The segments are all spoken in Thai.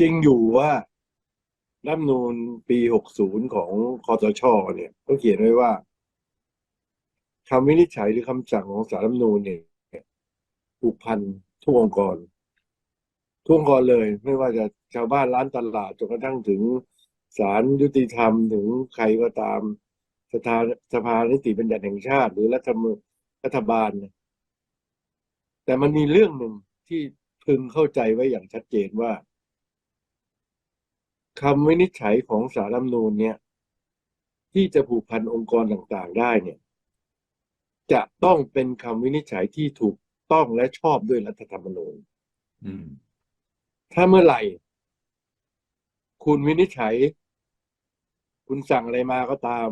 จริงอยู่ว่ารัฐธรรมนูญปี 60 ของคอสชเนี่ยก็เขียนไว้ว่าคำวินิจฉัยหรือคำสั่งของสารรัฐธรรมนูญเนี่ยผูกพันทุกองค์กร ทุกองค์กรเลย ไม่ว่าจะชาวบ้านร้านตลาดจนกระทั่งถึงศาลยุติธรรมถึงใครก็ตามสภาสภานิติบัญญัติแห่งชาติ หรือรัฐมรัฐบาลเนี่ยแต่มันมีเรื่องหนึ่งที่พึงเข้าใจไว้อย่างชัดเจนว่า คำวินิจฉัยของสารรัฐธรรมนูญเนี่ย ที่จะผูกพันองค์กรต่างๆ ได้เนี่ย จะต้องเป็นคำวินิจฉัยที่ถูกต้องและชอบด้วยรัฐธรรมนูญอืมถ้าเมื่อไหร่ คุณวินิจฉัย คุณสั่งอะไรมาก็ตาม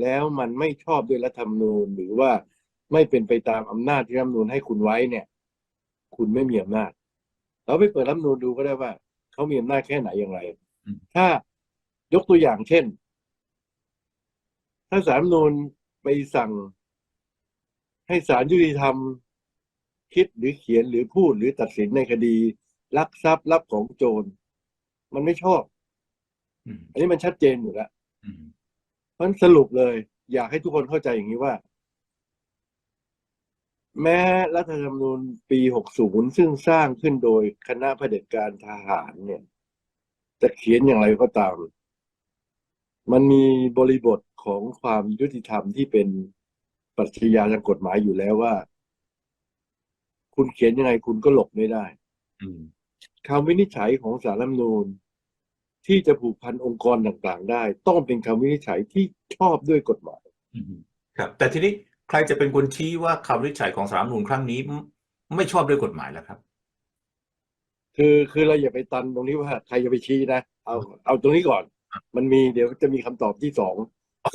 แล้วมันไม่ชอบด้วยรัฐธรรมนูญ หรือว่าไม่เป็นไปตามอำนาจที่รัฐธรรมนูญให้คุณไว้เนี่ย คุณไม่มีอำนาจเราไปเปิดรัฐธรรมนูญดูก็ได้ว่าเขามีอำนาจแค่ไหนอย่างไร ถ้ายกตัวอย่างเช่น ถ้าสารรัฐธรรมนูญไปสั่ง ให้ศาลยุติธรรม คิดหรือเขียนหรือพูดหรือตัดสินในคดีลักทรัพย์รับของโจร มันไม่ชอบอืมอันนี้มันชัดเจนอยู่แล้วอืมเพราะฉะนั้นสรุปเลย อยากให้ทุกคนเข้าใจอย่างนี้ว่า แม้รัฐธรรมนูญปี 60 ซึ่งสร้างขึ้นโดยคณะเผด็จการทหารเนี่ย จะเขียนอย่างไรก็ตาม มันมีบริบทของความยุติธรรมที่เป็นปรัชญาทางกฎหมายอยู่แล้วว่า คุณเขียนยังไงคุณก็หลบไม่ได้อืมคำวินิจฉัยของสารรัฐธรรมนูญที่จะผูกพันองค์กรต่างๆ ได้ ต้องเป็นคำวินิจฉัยที่ชอบด้วยกฎหมายอืมครับ แต่ทีนี้ใครจะเป็นคนชี้ว่าคำวินิจฉัยของสารรัฐธรรมนูญครั้งนี้ไม่ไม่ชอบด้วยกฎหมายแล้วครับ คือคือเราอย่าไปตันตรงนี้ว่าใครจะไปชี้นะเอาเอาตรงนี้ก่อน มันมีเดี๋ยวจะมีคำตอบที่สอง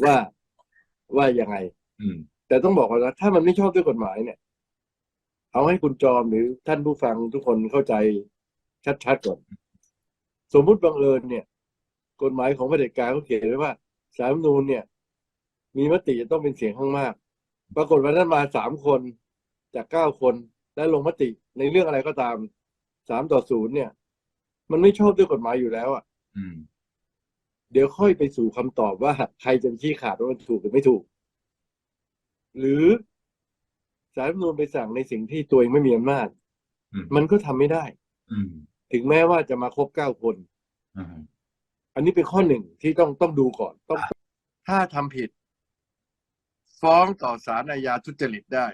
ว่าว่ายังไง อืม แต่ต้องบอกก่อนนะถ้ามันไม่ชอบด้วยกฎหมายเนี่ย เอาให้คุณจอมหรือท่านผู้ฟังทุกคนเข้าใจชัดๆก่อน สมมุติบังเอิญเนี่ย กฎหมายของเผด็จการเขาเขียนไว้ว่าสาลรฐธรรมนูญเนี่ย มีมติจะต้องเป็นเสียงข้างมาก ปรากฏวันนั้นมาสามคนจากเก้าคนและลงมติในเรื่องอะไรก็ตาม สามต่อศูนย์เนี่ย มันไม่ชอบด้วยกฎหมายอยู่แล้วอะอืมเดี๋ยวค่อยไปสู่คำตอบว่าใครจะชี้ขาดว่ามันถูกหรือไม่ถูก หรือสารรัฐธรรมนูญไปสั่งในสิ่งที่ตัวเองไม่มีอำนาจอืมมันก็ทำไม่ได้ อืมถึงแม้ว่าจะมาครบเก้าคนอืมอันนี้เป็นข้อหนึ่งที่ต้องต้องดูก่อนต้อง ถ้าทำผิด ฟ้องต่อศาลอาญาทุจริตได้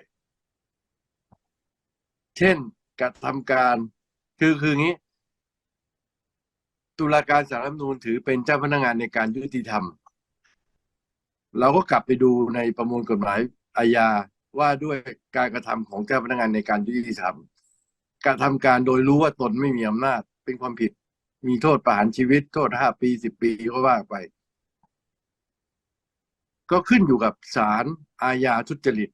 เช่นกระทำการ คือคืองี้ ตุลาการสารรัฐธรรมนูญถือเป็นเจ้าพนักงานในการยุติธรรม เราก็กลับไปดูในประมวลกฎหมายอาญาว่าด้วยการกระทำของเจ้าพนักงานในการยุติธรรมกระทำการโดยรู้ว่าตนไม่มีอำนาจ เป็นความผิด มีโทษประหารชีวิต โทษห้าปีสิบปีก็ว่าไป ก็ขึ้นอยู่กับศาลอาญาทุจริต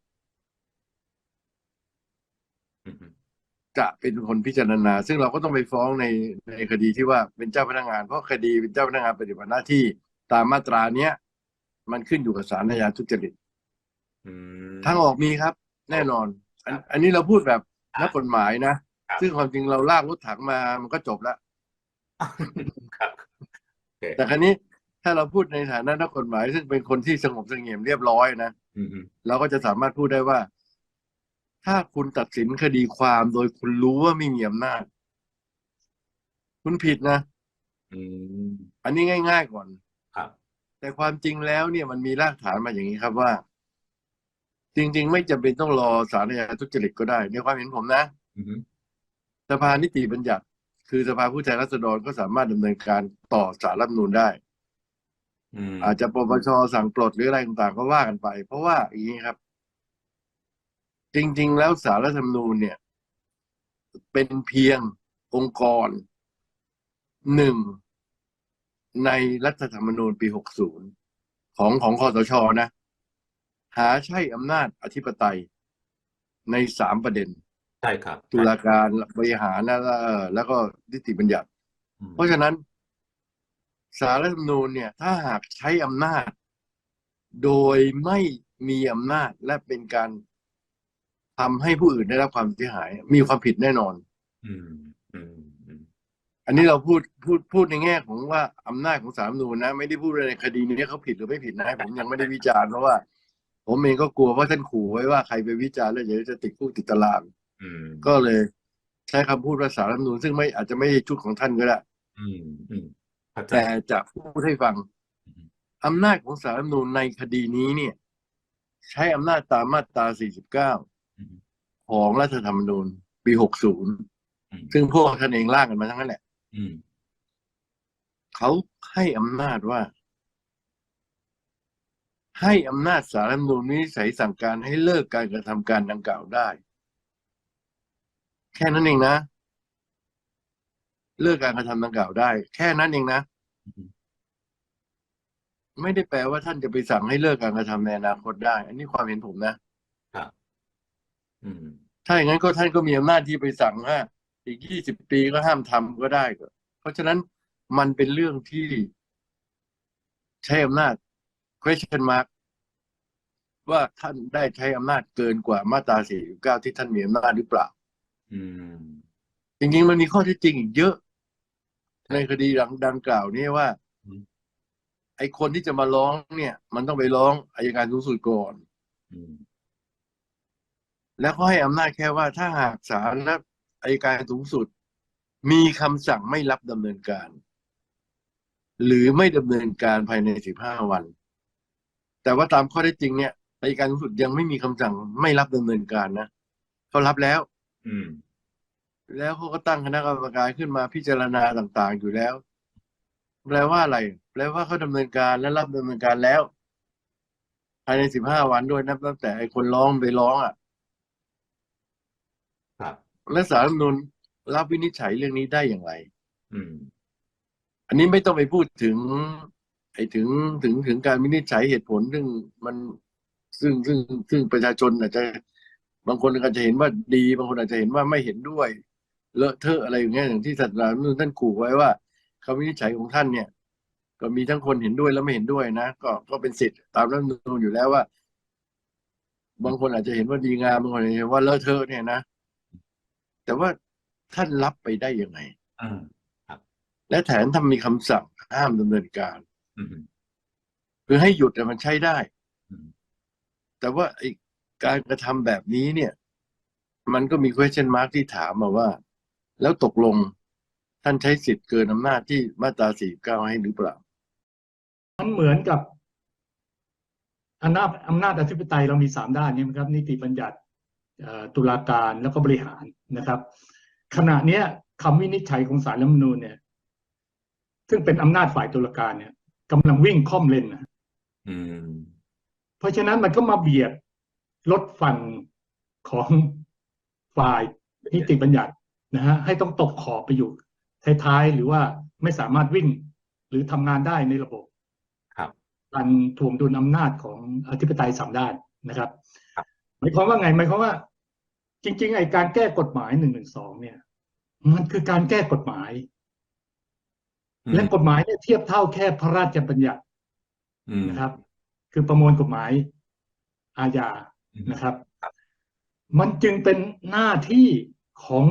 จะเป็นคนพิจารณา ซึ่งเราก็ต้องไปฟ้องในในคดีที่ว่าเป็นเจ้าพนักงาน เพราะคดีเป็นเจ้าพนักงานปฏิบัติหน้าที่ตามมาตราเนี้ยมันขึ้นอยู่กับศาลอาญาทุจริตอืมทางออกมีครับ แน่นอน อันอันนี้เราพูดแบบนักกฎหมายนะครับซึ่งความจริงเราลากรถถังมามันก็จบแล้วครับโอเคแต่ครั้นี้ถ้าเราพูดในฐานะนักกฎหมาย ซึ่งเป็นคนที่สงบเสงี่ยมเรียบร้อยนะอืมอืมเราก็จะสามารถพูดได้ว่า ถ้าคุณตัดสินคดีความโดยคุณรู้ว่าไม่มีอำนาจ คุณผิดนะ อืม อันนี้ง่าย ๆก่อน ครับ แต่ความจริงแล้วเนี่ยมันมีรากฐานมาอย่างนี้ครับว่า จริง ๆ ไม่จำเป็นต้องรอสารอาญาทุจริตก็ได้ ในความเห็นผมนะ อืมสภานิติบัญญัติ คือสภาผู้แทนราษฎรก็สามารถดำเนินการต่อสารรัฐธรรมนูญได้ อืมอาจจะปปชสั่งปลดหรืออะไรต่างๆก็ว่ากันไป เพราะว่าอย่างนี้ครับ จริง ๆ แล้วสารรัฐธรรมนูญเนี่ย เป็นเพียงองค์กรหนึ่งในรัฐธรรมนูญปี 60 ของของคอสชนะ หาใช่อำนาจอธิปไตยในสามประเด็น ใช่ครับ ตุลาการบริหารนะแล้วเอ่อแล้วก็นิติบัญญัติอืมเพราะฉะนั้น สารรัฐธรรมนูญเนี่ย ถ้าหากใช้อำนาจ โดยไม่มีอำนาจและเป็นการ ทำให้ผู้อื่นได้รับความเสียหาย มีความผิดแน่นอน อืมอืมอืมอันนี้เราพูดพูดพูดในแง่ของว่าอำนาจของศาลรัฐธรรมนูญนะ ไม่ได้พูดในคดีนี้เขาผิดหรือไม่ผิดนะ ผมยังไม่ได้วิจารณ์เพราะว่า ผมเองก็กลัวว่าท่านขู่ไว้ว่าใครไปวิจารณ์แล้วเดี๋ยวจะติดคุกติดตารางอืมก็เลย ใช้คำพูดว่าสารรัฐธรรมนูญซึ่งไม่อาจจะไม่ใช่ชุดของท่านก็ได้อืมอืมเข้าใจแต่จะพูดให้ฟังอืมอำนาจของสารรัฐธรรมนูญในคดีนี้เนี่ย ใช้อำนาจตามมาตรา 49อืม ของรัฐธรรมนูญปี60อืมซึ่งพวกท่านเองร่างกันมาทั้งนั้นแหละอืมเขาให้อำนาจว่า ให้อำนาจสารรัฐธรรมนูญวินิจฉัยสั่งการให้เลิกการกระทำการดังกล่าวได้ แค่นั้นเองนะ เลิกการกระทำดังกล่าวได้ แค่นั้นเองนะอืมไม่ได้แปลว่าท่านจะไปสั่งให้เลิกการกระทำในอนาคตได้ อันนี้ความเห็นผมนะครับอืม ถ้าอย่างนั้นก็ท่านก็มีอำนาจที่ไปสั่งว่าอีกยี่สิบปีก็ห้ามทำก็ได้ก็เพราะฉะนั้นมันเป็นเรื่องที่ใช้อำนาจ question mark ว่าท่านได้ใช้อำนาจเกินกว่ามาตรา 49 ที่ท่านมีอำนาจหรือเปล่าอืมจริงๆมันมีข้อเท็จจริงอีกเยอะ ในคดีดังดังกล่าวนี้ว่าอืมไอ้คนที่จะมาร้องเนี่ย มันต้องไปร้องอายการสูงสุดก่อนอืม แล้วก็ให้อำนาจแค่ว่าถ้าหากศาลและอายการสูงสุด มีคำสั่งไม่รับดำเนินการ หรือไม่ดำเนินการภายใน 15 วัน แต่ว่าตามข้อเท็จจริงเนี่ยอายการสูงสุดยังไม่มีคำสั่งไม่รับดำเนินการนะเขารับแล้ว อืม แล้วเขาก็ตั้งคณะกรรมการขึ้นมาพิจารณาต่าง ๆ อยู่แล้ว แปลว่าอะไร แปลว่าเขาดำเนินการและรับดำเนินการแล้วภายใน 15 วันด้วยนับตั้งแต่ไอ้คนร้องไปร้องอะครับ และสารรัฐธรรมนูญรับวินิจฉัยเรื่องนี้ได้อย่างไร อืม อันนี้ไม่ต้องไปพูดถึง ไอ้ถึงถึงถึงการวินิจฉัยเหตุผลซึ่งมันซึ่งซึ่งซึ่งประชาชนอาจจะ บางคนอาจจะเห็นว่าดี บางคนอาจจะเห็นว่าไม่เห็นด้วยเลอะเทอะอะไรอย่างเงี้ยอย่างที่สัตว์รานูนท่านขู่ไว้ว่าคำวินิจฉัยของท่านเนี่ย ก็มีทั้งคนเห็นด้วยและไม่เห็นด้วยนะก็ก็เป็นสิทธิ์ตามรัฐธรรมนูญอยู่แล้วว่า บางคนอาจจะเห็นว่าดีงามบางคนอาจจะเห็นว่าเลอะเทอะเนี่ยนะ แต่ว่าท่านรับไปได้ยังไงอ่าและแถมทำมีคำสั่งห้ามดำเนินการอืมคือให้หยุดแต่มันใช้ได้อืมแต่ว่าไอ้การกระทำแบบนี้เนี่ย มันก็มี question mark ที่ถามมาว่า แล้วตกลงท่านใช้สิทธิ์เกินอำนาจที่มาตรา49ให้หรือเปล่า มันเหมือนกับอำนาจอำนาจอธิปไตยเรามีสามด้านเนี่ยนะครับ นิติบัญญัติเอ่อตุลาการแล้วก็บริหาร นะครับ ขณะเนี้ยคำวินิจฉัยของศาลรัฐธรรมนูญเนี่ย ซึ่งเป็นอำนาจฝ่ายตุลาการเนี่ยกำลังวิ่งค่อมเลนนะอืมเพราะฉะนั้นมันก็มาเบียดลดฝั่งของฝ่ายนิติบัญญัตินะฮะให้ต้องตกขอบไปอยู่ท้ายๆหรือว่าไม่สามารถวิ่งหรือทำงานได้ในระบบครับการถ่วงดุลอำนาจของอธิปไตยสามด้านนะครับครับหมายความว่าไงหมายความว่า จริง ๆ ไอ้การแก้กฎหมายหนึ่งหนึ่งสองเนี่ย มันคือการแก้กฎหมายอืมและกฎหมายเนี่ยเทียบเท่าแค่พระราชบัญญัติอืมนะครับ คือประมวลกฎหมายอาญาอืมนะครับครับ มันจึงเป็นหน้าที่ของ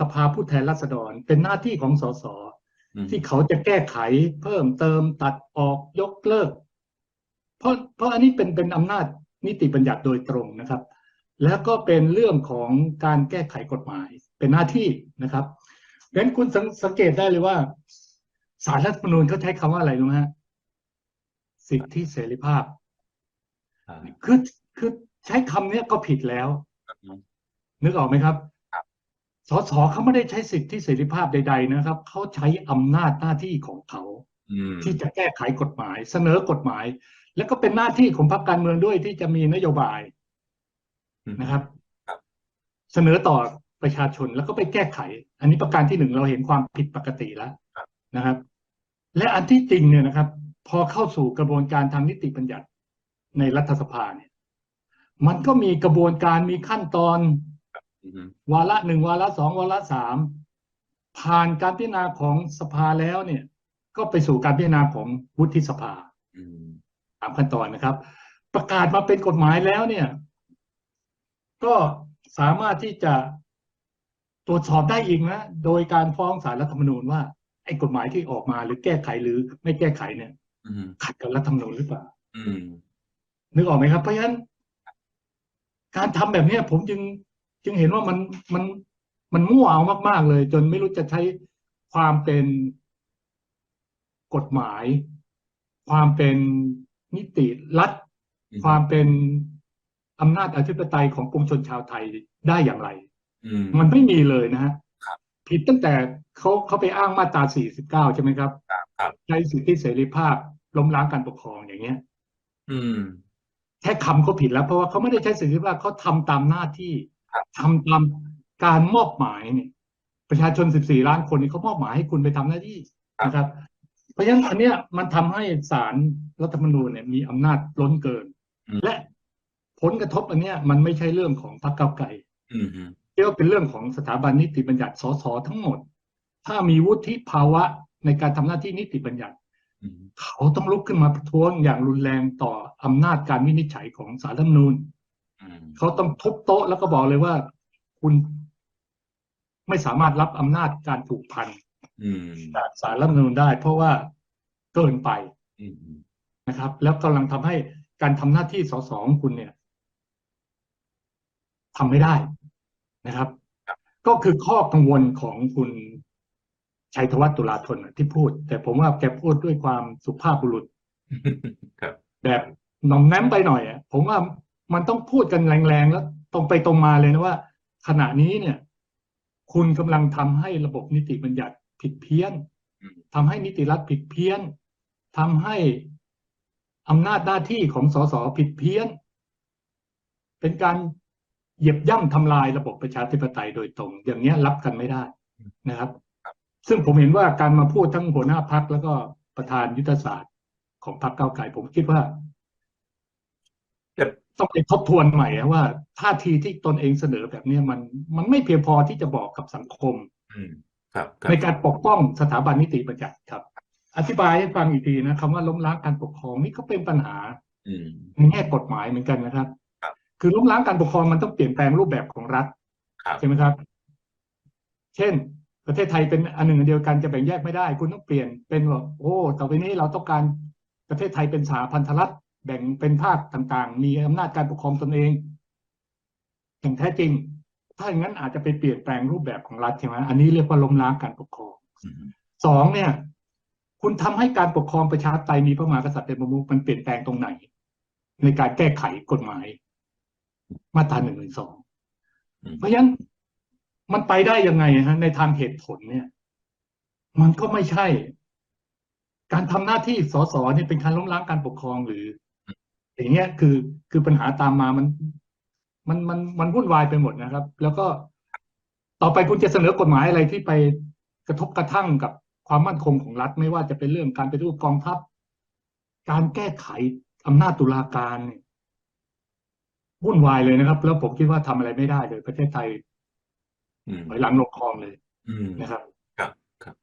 สภาผู้แทนราษฎร เป็นหน้าที่ของสสอืมที่เขาจะแก้ไขเพิ่มเติมตัดออกยกเลิก เพราะเพราะอันนี้เป็นเป็นอำนาจนิติบัญญัติโดยตรงนะครับ แล้วก็เป็นเรื่องของการแก้ไขกฎหมายเป็นหน้าที่นะครับดังนั้นคุณสังสังเกตได้เลยว่าสารรัฐธรรมนูญเขาใช้คำว่าอะไรรู้ไหมฮะสิทธิเสรีภาพอ่าคือคือใช้คำเนี้ยก็ผิดแล้วอืมนึกออกไหมครับครับสสเขาไม่ได้ใช้สิทธิเสรีภาพใด ๆ นะครับเขาใช้อำนาจหน้าที่ของเขาอืมที่จะแก้ไขกฎหมาย เสนอกฎหมาย แล้วก็เป็นหน้าที่ของพรรคการเมืองด้วยที่จะมีนโยบายอืม นะครับครับ เสนอต่อประชาชนแล้วก็ไปแก้ไข อันนี้ประการที่หนึ่งเราเห็นความผิดปกติแล้วนะครับ และอันที่จริงเนี่ยนะครับ พอเข้าสู่กระบวนการทางนิติบัญญัติในรัฐสภาเนี่ย มันก็มีกระบวนการมีขั้นตอนอืมวาระหนึ่งวาระสองวาระสามผ่านการพิจารณาของสภาแล้วเนี่ย ก็ไปสู่การพิจารณาของวุฒิสภาอืมตามขั้นตอนนะครับ ประกาศมาเป็นกฎหมายแล้วเนี่ย ก็สามารถที่จะตรวจสอบได้อีกนะ โดยการฟ้องศาลรัฐธรรมนูญว่าไอ้กฎหมายที่ออกมาหรือแก้ไขหรือไม่แก้ไขเนี่ยอืมขัดกับรัฐธรรมนูญหรือเปล่าอืมนึกออกไหมครับ เพราะฉะนั้น การทำแบบเนี้ย ผมจึงจึงเห็นว่ามันมันมันมั่วเอามาก ๆ เลย จนไม่รู้จะใช้ความเป็นกฎหมาย ความเป็นนิติรัฐอืมความเป็น อำนาจอธิปไตยของปวงชนชาวไทยได้อย่างไรอืมมันไม่มีเลยนะฮะครับผิดตั้งแต่เขาเขาไปอ้างมาตรา 49 ใช่ไหมครับครับครับใช้สิทธิเสรีภาพล้มล้างการปกครองอย่างเงี้ย อืม แค่คำก็ผิดแล้วเพราะว่าเขาไม่ได้ใช้สิทธิภาพเขาทำตามหน้าที่ครับทำตามการมอบหมายเนี่ย ประชาชน 14 ล้านคนนี่เขามอบหมายให้คุณไปทำหน้าที่นะครับ เพราะฉะนั้นอันเนี้ยมันทำให้ศาลรัฐธรรมนูญเนี่ยมีอำนาจล้นเกินอืมและ ผลกระทบอันเนี้ยมันไม่ใช่เรื่องของพรรคก้าวไกลอืมอืมเรียกว่าเป็นเรื่องของสถาบันนิติบัญญัติสสทั้งหมด ถ้ามีวุฒิภาวะในการทำหน้าที่นิติบัญญัติอืมเขาต้องลุกขึ้นมาประท้วงอย่างรุนแรงต่ออำนาจการวินิจฉัยของศาลรัฐธรรมนูญอืมเขาต้องทุบโต๊ะแล้วก็บอกเลยว่า คุณไม่สามารถรับอำนาจการผูกพันอืมจากศาลรัฐธรรมนูญได้ เพราะว่าเกินไปอืมอืมนะครับ แล้วกำลังทำให้การทำหน้าที่สสของคุณเนี่ย ทำไม่ได้นะครับ ก็คือข้อกังวลของคุณชัยธวัฒน์ตุลาธนน่ะที่พูด แต่ผมว่าแกพูดด้วยความสุภาพบุรุษครับแบบหน่อมแนมไปหน่อยอะผมว่ามันต้องพูดกันแรงๆแล้วตรงไปตรงมาเลยนะว่า ขณะนี้เนี่ย คุณกำลังทำให้ระบบนิติบัญญัติผิดเพี้ยนอืมทำให้นิติรัฐผิดเพี้ยนทำให้อำนาจหน้าที่ของสสผิดเพี้ยน เป็นการ เหยียบย่ำทำลายระบบประชาธิปไตยโดยตรง อย่างเนี้ยรับกันไม่ได้นะครับ ซึ่งผมเห็นว่าการมาพูดทั้งหัวหน้าพักแล้วก็ประธานยุทธศาสตร์ของพรรคก้าวไกลผมคิดว่าแต่ต้องไปทบทวนใหม่อะว่าท่าทีที่ตนเองเสนอแบบเนี้ยมันมันไม่เพียงพอที่จะบอกกับสังคมอืมครับครัในบการปกป้องสถาบันนิติบัญญัติครับ อธิบายให้ฟังอีกทีนะคำว่าล้มล้างการปกครองนี่ก็เป็นปัญหาอืมในแง่กฎหมายเหมือนกันนะครับ ครับคือล้มล้างการปกครองมันต้องเปลี่ยนแปลงรูปแบบของรัฐครับใช่ไหมครับ เช่น ประเทศไทยเป็นอันหนึ่งอันเดียวกันจะแบ่งแยกไม่ได้ คุณต้องเปลี่ยนเป็นว่าโอ้ต่อไปนี้เราต้องการประเทศไทยเป็นสหพันธรัฐแบ่งเป็นภาคต่างๆ มีอำนาจการปกครองตนเอง อย่างแท้จริง ถ้าอย่างนั้นอาจจะไปเปลี่ยนแปลงรูปแบบของรัฐใช่ไหมอันนี้เรียกว่าล้มล้างการปกครองอืมสองเนี่ย คุณทำให้การปกครองประชาธิปไตยมีพระมหากษัตริย์เป็นประมุขมันเปลี่ยนแปลงตรงไหน ในการแก้ไขกฎหมาย มาตราหนึ่งหนึ่งสองอืมเพราะฉะนั้นมันไปได้ยังไงฮะ ในทางเหตุผลเนี่ย มันก็ไม่ใช่ การทำหน้าที่สสเนี่ยเป็นการล้มล้างการปกครองหรือ อย่างเงี้ยคือคือปัญหาตามมามันมันมันมันวุ่นวายไปหมดนะครับ แล้วก็ต่อไปคุณจะเสนอกฎหมายอะไรที่ไปกระทบกระทั่งกับความมั่นคงของรัฐไม่ว่าจะเป็นเรื่องการไปฏิรูปกองทัพ การแก้ไขอำนาจตุลาการเนี่ย วุ่นวายเลยนะครับ แล้วผมคิดว่าทำอะไรไม่ได้เลย ประเทศไทยอืมถอยหลังลงคลองเลยอืมนะครับ ครับครับ